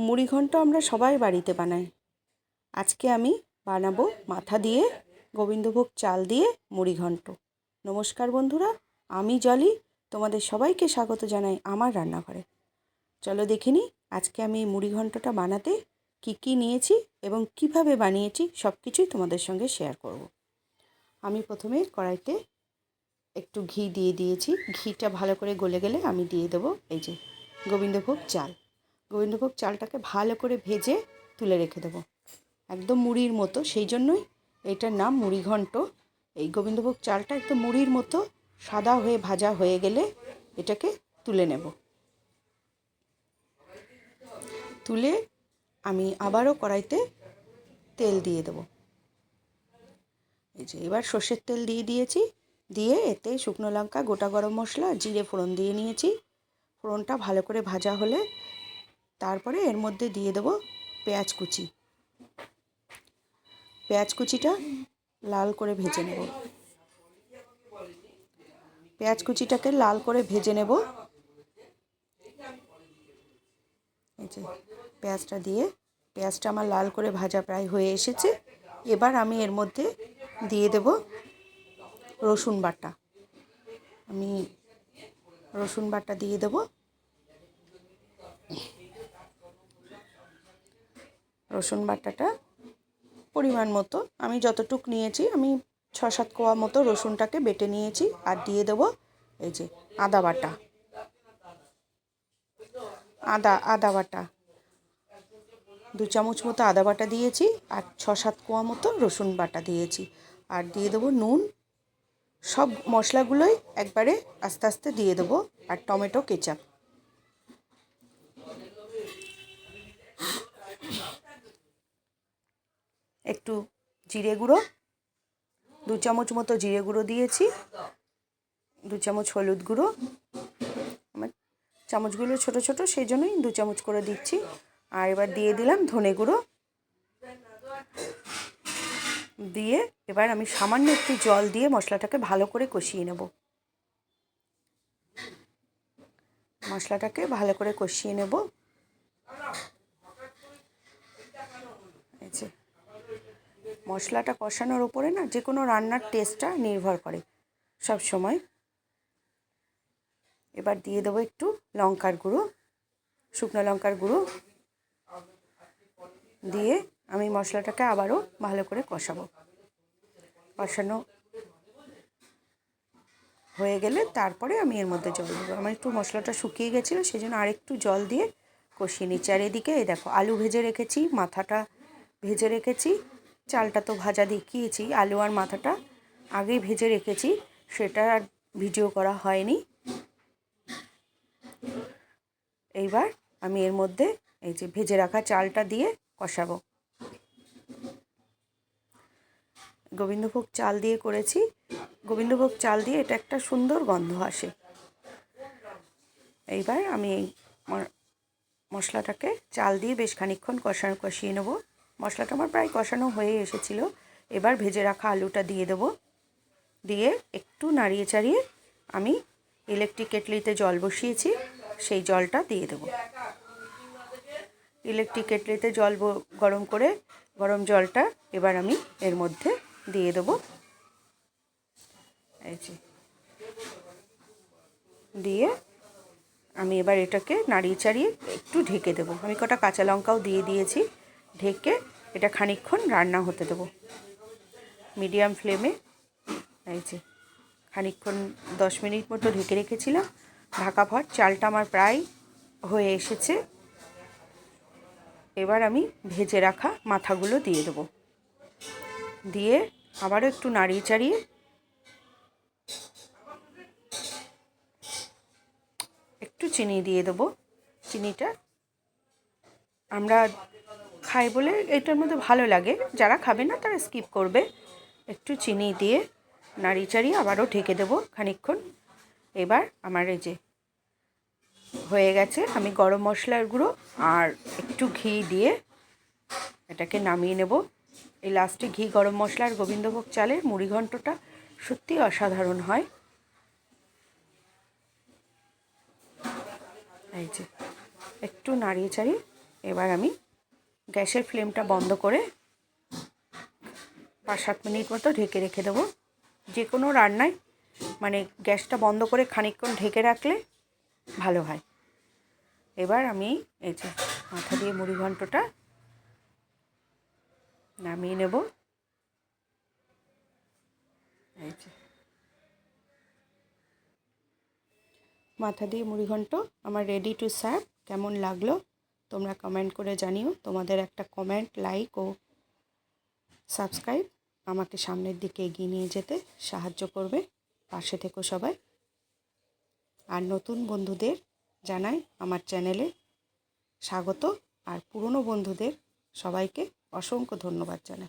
মুড়িঘণ্ট আমরা সবাই বাড়িতে বানাই। আজকে আমি বানাবো মাথা দিয়ে গোবিন্দভোগ চাল দিয়ে মুড়িঘণ্ট নমস্কার বন্ধুরা, আমি জলি, তোমাদের সবাইকে স্বাগত জানাই আমার রান্নাঘরে। চলো দেখে নিই আজকে আমি এই মুড়িঘণ্টটা বানাতে কি কি নিয়েছি এবং কীভাবে বানিয়েছি সব কিছুই তোমাদের সঙ্গে শেয়ার করব। আমি প্রথমে কড়াইতে একটু ঘি দিয়ে দিয়েছি। ঘিটা ভালো করে গলে গেলে আমি দিয়ে দেবো এই যে গোবিন্দভোগ চাল। গোবিন্দভোগ চালটাকে ভালো করে ভেজে তুলে রেখে দেবো। একদম মুড়ির মতো, সেই জন্যই এটার নাম মুড়িঘণ্ট। এই গোবিন্দভোগ চালটা একদম মুড়ির মতো, সাদা হয়ে ভাজা হয়ে গেলে এটাকে তুলে নেব। তুলে আমি আবারও কড়াইতে তেল দিয়ে দেবো। এই যে এবার সর্ষের তেল দিয়ে দিয়েছি, দিয়ে এতে শুকনো লঙ্কা, গোটা গরম মশলা, জিরে ফোড়ন দিয়ে নিয়েছি। ফোড়নটা ভালো করে ভাজা হলে তারপরে এর মধ্যে দিয়ে দেবো পেঁয়াজ কুচি। পেঁয়াজ কুচিটা লাল করে ভেজে নেব। পেঁয়াজ কুচিটাকে লাল করে ভেজে নেব। পেঁয়াজটা দিয়ে, পেঁয়াজটা আমার লাল করে ভাজা প্রায় হয়ে এসেছে। এবার আমি এর মধ্যে দিয়ে দেব রসুন বাটা। আমি রসুন বাটা দিয়ে দেব। রসুন বাটাটা পরিমাণ মতো। আমি যতটুক নিয়েছি, আমি ছ সাত কোয়া মতো রসুনটাকে বেটে নিয়েছি আর দিয়ে দেব এই যে আদা বাটা। আদা আদা বাটা। দু চামচ মতো আদা বাটা দিয়েছি আর ছ সাত কোয়া মতো রসুন বাটা দিয়েছি। আর দিয়ে দেবো নুন। সব মশলাগুলোই একবারে আস্তে আস্তে দিয়ে দেবো। আর টমেটো, কেচাপ। একটু জিরে গুঁড়ো, দু চামচ মতো জিরে গুঁড়ো দিয়েছি, দু চামচ হলুদ গুঁড়ো, আমার চামচগুলো ছোট ছোট সেই জন্যই দু চামচ করে দিচ্ছি। আর এবার দিয়ে দিলাম ধনে গুঁড়ো। দিয়ে এবার আমি সামান্য একটু জল দিয়ে মশলাটাকে ভালো করে কষিয়ে নেব। মশলাটাকে ভালো করে কষিয়ে নেব। মশলাটা কষানোর ওপরে না যে কোনো রান্নার টেস্টটা নির্ভর করে। সব সময়। এবার দিয়ে দেবো একটু লঙ্কার গুঁড়ো, শুকনো লঙ্কার গুঁড়ো। দিয়ে আমি মশলাটাকে আবারও ভালো করে কষাবো। কষানো হয়ে গেলে তারপরে আমি এর মধ্যে জল দেবো। আমার একটু মশলাটা শুকিয়ে গেছিল সেই জন্য আরেকটু জল দিয়ে কষিয়ে নিচ্ছি। আর এদিকে এই দেখো, আলু ভেজে রেখেছি, মাথাটা ভেজে রেখেছি। চালটা তো ভাজা দেখিয়েছি, আলু আর মাথাটা আগেই ভেজে রেখেছি, সেটা আর ভিডিও করা হয়নি। এইবার আমি এর মধ্যে এই যে ভেজে রাখা চালটা দিয়ে কষাবো। গোবিন্দভোগ চাল দিয়ে করেছি। গোবিন্দভোগ চাল দিয়ে এটা একটা সুন্দর গন্ধ আসে। এইবার আমি এই মশলাটাকে চাল দিয়ে বেশ খানিক্ষণ কষানো কষিয়ে নেব। মশলাটা আমার প্রায় কষানো হয়ে এসেছিল। এবার ভেজে রাখা আলুটা দিয়ে দেবো। দিয়ে একটু নাড়িয়ে চাড়িয়ে আমি ইলেকট্রিক কেটলিতে জল বসিয়েছি, সেই জলটা দিয়ে দেবো। ইলেকট্রিক কেটলিতে জল গরম করে গরম জলটা এবার আমি এর মধ্যে দিয়ে দেবো। এই দিয়ে আমি এবার এটাকে নাড়িয়ে চাড়িয়ে একটু ঢেকে দেবো। আমি কটা কাঁচা লঙ্কাও দিয়ে দিয়েছি। ঢেকে এটা খানিক্ষণ রান্না হতে দেবো। মিডিয়াম ফ্লেমে, এই যে খানিক্ষণ দশ মিনিট মতো ঢেকে রেখেছিলাম। ঢাকা ভর, চালটা আমার প্রায় হয়ে এসেছে। এবার আমি ভেজে রাখা মাথাগুলো দিয়ে দেবো। দিয়ে আবারও একটু নাড়িয়ে চাড়িয়ে একটু চিনি দিয়ে দেবো। চিনিটা আমরা খাই বলে এটার মধ্যে ভালো লাগে। যারা খাবে না, তারা স্কিপ করবে। একটু চিনি দিয়ে নাড়ি চাড়িয়ে আবারও ঢেকে দেবো খানিক্ষণ এবার আমার এই যে হয়ে গেছে, আমি গরম মশলার গুঁড়ো আর একটু ঘি দিয়ে এটাকে নামিয়ে নেব। এই লাস্টে ঘি, গরম মশলা আর গোবিন্দভোগ চালের মুড়ি ঘন্টটা সত্যি অসাধারণ হয়। এই যে একটু নাড়িয়ে চাড়িয়ে এবার আমি গ্যাসের ফ্লেমটা বন্ধ করে পাঁচ সাত মিনিট মতো ঢেকে রেখে দেবো। যে কোনো রান্নায় মানে গ্যাসটা বন্ধ করে খানিকক্ষণ ঢেকে রাখলে ভালো হয়। এবার আমি এই যে মাথা দিয়ে মুড়ি ঘন্টটা নামিয়ে নেব। এই যে মাথা দিয়ে মুড়ি ঘন্ট আমার রেডি টু সার্ভ কেমন লাগল? তোমরা কমেন্ট করে জানিও। তোমাদের একটা কমেন্ট লাইক ও সাবস্ক্রাইব আমাকে সামনের দিকে এগিয়ে নিয়ে যেতে সাহায্য করবে। পাশে থেকো সবাই। আর নতুন বন্ধুদের জানাই আমার চ্যানেলে স্বাগত। আর পুরনো বন্ধুদের সবাইকে অসংখ্য ধন্যবাদ জানাই।